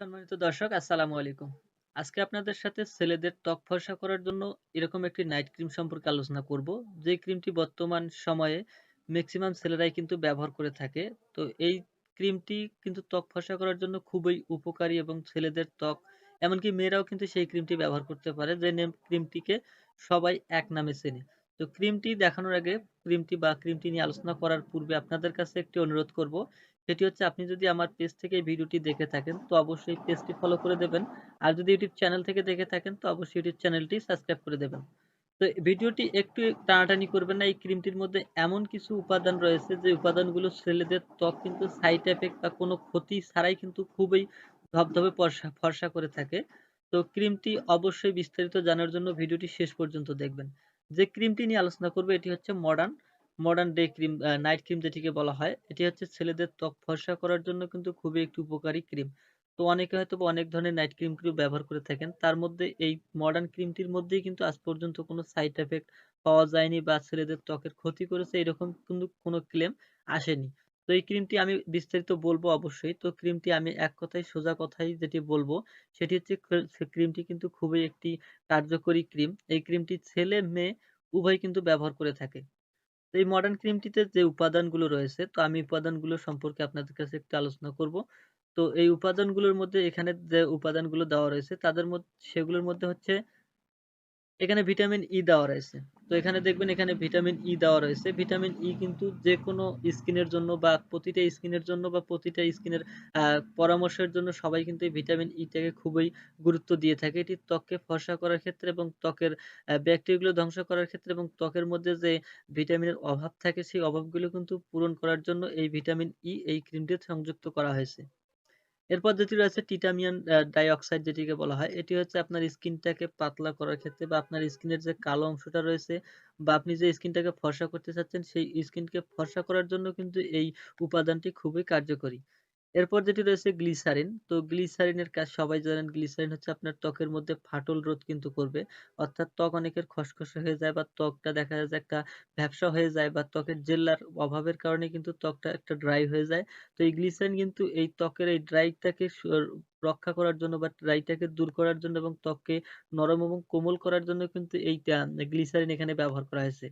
সম্মানিত দর্শক, আসসালামু আলাইকুম। আজকে আপনাদের সাথে ছেলেদের ত্বক ফর্সা করার জন্য এরকম একটি নাইট ক্রিম সম্পর্কে আলোচনা করব। যে ক্রিমটি বর্তমান সময়ে মেক্সিমাম ছেলেরাই কিন্তু ব্যবহার করে থাকে। তো এই ক্রিমটি কিন্তু ত্বক ফর্সা করার জন্য খুবই উপকারী এবং ছেলেদের ত্বক, এমনকি মেয়েরাও কিন্তু সেই ক্রিমটি ব্যবহার করতে পারে। যে নেম ক্রিমটিকে সবাই এক নামে চেনে। তো ক্রিমটি দেখানোর আগে ক্রিমটি বা ক্রিমটি নিয়ে আলোচনা করার পূর্বে আপনাদের কাছে একটি অনুরোধ করব। সেটি হচ্ছে, আপনি যদি আমার পেজ থেকে ভিডিওটি দেখে থাকেন, তো অবশ্যই পেজটি ফলো করে দেবেন। আর যদি ইউটিউব চ্যানেল থেকে দেখে থাকেন, তো অবশ্যই ইউটিউব চ্যানেলটি সাবস্ক্রাইব করে দেবেন। তো ভিডিওটি একটু টানাটানি করবেন না। এই ক্রিমটির মধ্যে এমন কিছু উপাদান রয়েছে যে উপাদানগুলো ছেলেদের ত্বক কিন্তু সাইড এফেক্ট বা কোনো ক্ষতি ছাড়াই কিন্তু খুবই ধবধবে ফর্সা ফর্সা করে থাকে। তো ক্রিমটি অবশ্যই বিস্তারিত জানার জন্য ভিডিওটি শেষ পর্যন্ত দেখবেন। যে ক্রিমটি নিয়ে আলোচনা করবে, এটি হচ্ছে modern modern day cream night cream যেটিকে বলা হয়। এটি হচ্ছে ছেলেদের ত্বক ফর্সা করার জন্য কিন্তু খুবই একটি উপকারী ক্রিম তো অনেকে হয়তো অনেক ধরনের নাইট ক্রিম ক্রিম ব্যবহার করে থাকেন। তার মধ্যে এই মডার্ন ক্রিমটির মধ্যেই কিন্তু আজ পর্যন্ত কোনো সাইড এফেক্ট পাওয়া যায়নি বা ছেলেদের ত্বকের ক্ষতি করেছে, এরকম কিন্তু কোনো ক্লেম আসেনি। তো এই ক্রিমটি আমি বিস্তারিত বলব অবশ্যই। তো ক্রিমটি আমি এক কথায় সোজা কথাই যেটি বলব, সেটি হচ্ছে ক্রিমটি কিন্তু খুবই একটি কার্যকরী ক্রিম এই ক্রিমটি ছেলে মেয়ে উভয় কিন্তু ব্যবহার করে থাকে। তো এই মডার্ন ক্রিমটিতে যে উপাদানগুলো রয়েছে, তো আমি উপাদানগুলো সম্পর্কে আপনাদের কাছে একটু আলোচনা করব। তো এই উপাদানগুলোর মধ্যে এখানে যে উপাদানগুলো দেওয়া রয়েছে, তাদের মধ্যে, সেগুলোর মধ্যে হচ্ছে, এখানে ভিটামিন ই দেওয়া রয়েছে। তো এখানে দেখবেন এখানে ভিটামিন ই দেওয়া রয়েছে। ভিটামিন ই কিন্তু যে কোনো স্কিনের জন্য বা প্রতিটা স্কিনের জন্য বা প্রতিটা স্কিনের পরামর্শের জন্য সবাই কিন্তু এই ভিটামিন ইটাকে খুবই গুরুত্ব দিয়ে থাকে। এটি ত্বককে ফর্সা করার ক্ষেত্রে এবং ত্বকের ব্যাকটেরিয়াগুলো ধ্বংস করার ক্ষেত্রে এবং ত্বকের মধ্যে যে ভিটামিনের অভাব থাকে সেই অভাবগুলো কিন্তু পূরণ করার জন্য এই ভিটামিন ই এই ক্রিমটি সংযুক্ত করা হয়েছে। এরপর যেটি রয়েছে টিটামিয়ান ডাইঅক্সাইড যেটিকে বলা হয়। এটি হচ্ছে আপনার স্কিনটাকে পাতলা করার ক্ষেত্রে বা আপনার স্কিনের যে কালো অংশটা রয়েছে বা আপনি যে স্কিনটাকে ফর্সা করতে চাচ্ছেন, সেই স্কিনকে ফর্সা করার জন্য কিন্তু এই উপাদানটি খুবই কার্যকরী। এরপর যেটি রয়েছে গ্লিসারিন। তো গ্লিসারিনের কাজ সবাই জানেন, গ্লিসারিন হচ্ছে আপনার ত্বকের মধ্যে ফাটল রোধ কিন্তু করবে। অর্থাৎ ত্বক অনেকের খসখসে হয়ে যায় বা ত্বকটা দেখা যায় যে একটা ভ্যাপসা হয়ে যায় বা ত্বকের জেল্লার অভাবের কারণে কিন্তু ত্বকটা একটা ড্রাই হয়ে যায়। তো এই গ্লিসারিন কিন্তু এই ত্বকের এই ড্রাইটাকে রক্ষা করার জন্য বা ড্রাইটাকে দূর করার জন্য এবং ত্বককে নরম এবং কোমল করার জন্য কিন্তু এইটা গ্লিসারিন এখানে ব্যবহার করা হয়েছে।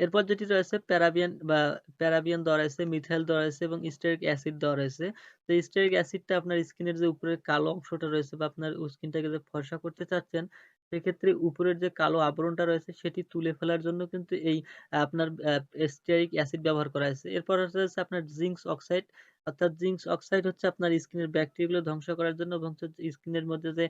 এরপর যেটি রয়েছে প্যারাবিয়ান বা প্যারাবিয়ান দেওয়া রয়েছে, মিথাইল দেওয়া রয়েছে এবং স্টেরিক অ্যাসিড দেওয়া রয়েছে। তো স্টেরিক অ্যাসিডটা আপনার স্কিনের যে উপরের কালো অংশটা রয়েছে বা আপনার স্কিনটাকে যে ফর্সা করতে চাচ্ছেন, সেক্ষেত্রে উপরের যে কালো আবরণটা রয়েছে সেটি তুলে ফেলার জন্য কিন্তু এই আপনার স্টেরিক অ্যাসিড ব্যবহার করা হয়েছে। এরপর হচ্ছে আপনার জিঙ্কস অক্সাইড অর্থাৎ জিঙ্কস অক্সাইড হচ্ছে আপনার স্কিনের ব্যাকটেরিয়াগুলো ধ্বংস করার জন্য এবং স্কিনের মধ্যে যে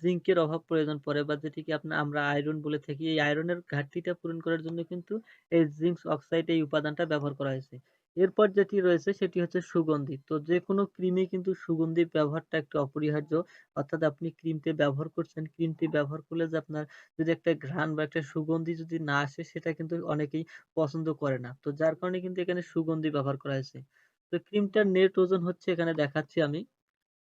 জিঙ্কের অভাব প্রয়োজন পড়ে বা যেটিকে আপনার, আমরা আয়রন বলে থাকি, এই আয়রনের ঘাটতিটা পূরণ করার জন্য কিন্তু এই জিঙ্কস অক্সাইড এই উপাদানটা ব্যবহার করা হয়েছে। এরপর যেটি রয়েছে সেটি হচ্ছে সুগন্ধি। তো যে কোনো ক্রিমে কিন্তু সুগন্ধি ব্যবহারটা একটু অপরিহার্য। অর্থাৎ আপনি ক্রিমটি ব্যবহার করছেন ক্রিমটি ব্যবহার করলে যে আপনার যদি একটা ঘ্রাণ বা একটা সুগন্ধি যদি না আসে সেটা কিন্তু অনেকেই পছন্দ করে না। তো যার কারণে কিন্তু এখানে সুগন্ধি ব্যবহার করা হয়েছে। তো ক্রিমটার নেট ওজন হচ্ছে এখানে দেখাচ্ছি আমি।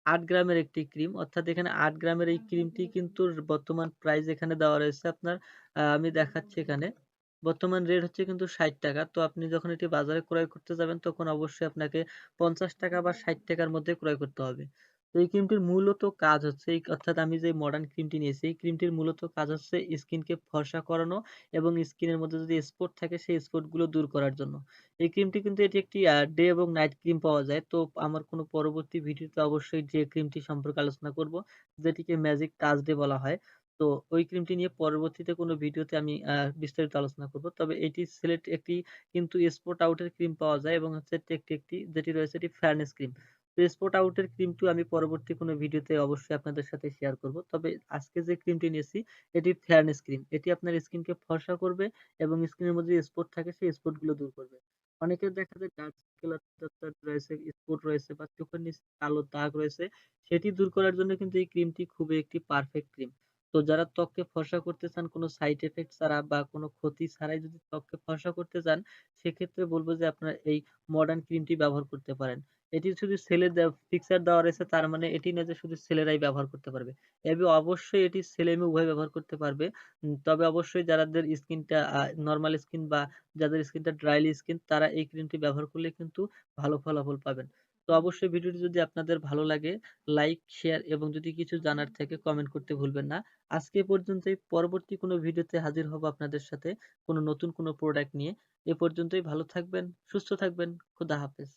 আট গ্রামের একটি ক্রিম, অর্থাৎ এখানে আট গ্রামের এই ক্রিমটি কিন্তু বর্তমান প্রাইস এখানে দেওয়া রয়েছে আপনার আমি দেখাচ্ছি এখানে। বর্তমান রেট হচ্ছে কিন্তু ষাট টাকা। তো আপনি যখন এটি বাজারে ক্রয় করতে যাবেন, তখন অবশ্যই আপনাকে পঞ্চাশ টাকা বা ষাট টাকার মধ্যে ক্রয় করতে হবে। এই ক্রিমটির মূলত কাজ হচ্ছে অর্থাৎ আমি যে মডার্ন ক্রিমটি নিয়েছি, এই ক্রিমটির মূলত কাজ হচ্ছে স্কিনকে ফর্সা করানো এবং স্কিনের মধ্যে যদি স্পট থাকে সেই স্পটগুলো দূর করার জন্য। এই ক্রিমটি কিন্তু এটি একটি ডে এবং নাইট ক্রিম পাওয়া যায়। তো আমার কোনো পরবর্তী ভিডিওতে অবশ্যই ডে ক্রিমটি সম্পর্কে আলোচনা করব, যেটিকে ম্যাজিক টাচ ডে বলা হয়। তো ওই ক্রিমটি নিয়ে পরবর্তীতে কোনো ভিডিওতে আমি বিস্তারিত আলোচনা করব। তবে এটি সিলেক্ট একটি কিন্তু স্পট আউটের ক্রিম পাওয়া যায় এবং হচ্ছে একটি যেটি রয়েছে এটি ফেয়ারনেস ক্রিম স্পট আউটের ক্রিমটিও আমি পরবর্তী কোনো ভিডিওতে অবশ্যই আপনাদের সাথে শেয়ার করব। তবে আজকে যে ক্রিমটি নিয়েছি এটি ফেয়ারনেস ক্রিম এটি আপনার স্কিনকে ফর্সা করবে এবং স্কিনের মধ্যে স্পট থাকে, সেই স্পটগুলো দূর করবে। অনেকের দেখা যায় ডার্ক সার্কেল রয়েছে স্পট রয়েছে বা চোখের নিচে কালো দাগ রয়েছে, সেটি দূর করার জন্য কিন্তু এই ক্রিমটি খুবই একটি পারফেক্ট ক্রিম তো যারা ত্বককে ফর্সা করতে চান, কোনো সাইড এফেক্ট ছাড়া বা কোনো ক্ষতি ছাড়াই যদি ত্বককে ফর্সা করতে চান, সেক্ষেত্রে বলব যে আপনারা এই মডার্ন ক্রিমটি ব্যবহার করতে পারেন। এটি শুধু ছেলে পিকচার দেওয়া রয়েছে, তার মানে এটি না যে শুধু ছেলেরাই ব্যবহার করতে পারবে। এবং অবশ্যই এটি ছেলে মেয়ে উভয় ব্যবহার করতে পারবে। তবে অবশ্যই যাদের স্কিনটা নর্মাল স্কিন বা যাদের স্কিনটা ড্রাইলি স্কিন তারা এই ক্রিমটি ব্যবহার করলে কিন্তু ভালো ফলাফল পাবেন। তো অবশ্যই ভিডিওটি যদি আপনাদের ভালো লাগে লাইক, শেয়ার এবং যদি কিছু জানার থাকে কমেন্ট করতে ভুলবেন না। আজকে পর্যন্তই। পরবর্তী কোনো ভিডিওতে হাজির হব আপনাদের সাথে কোনো নতুন কোনো প্রোডাক্ট নিয়ে। এ পর্যন্তই ভালো থাকবেন, সুস্থ থাকবেন। খোদা হাফেজ।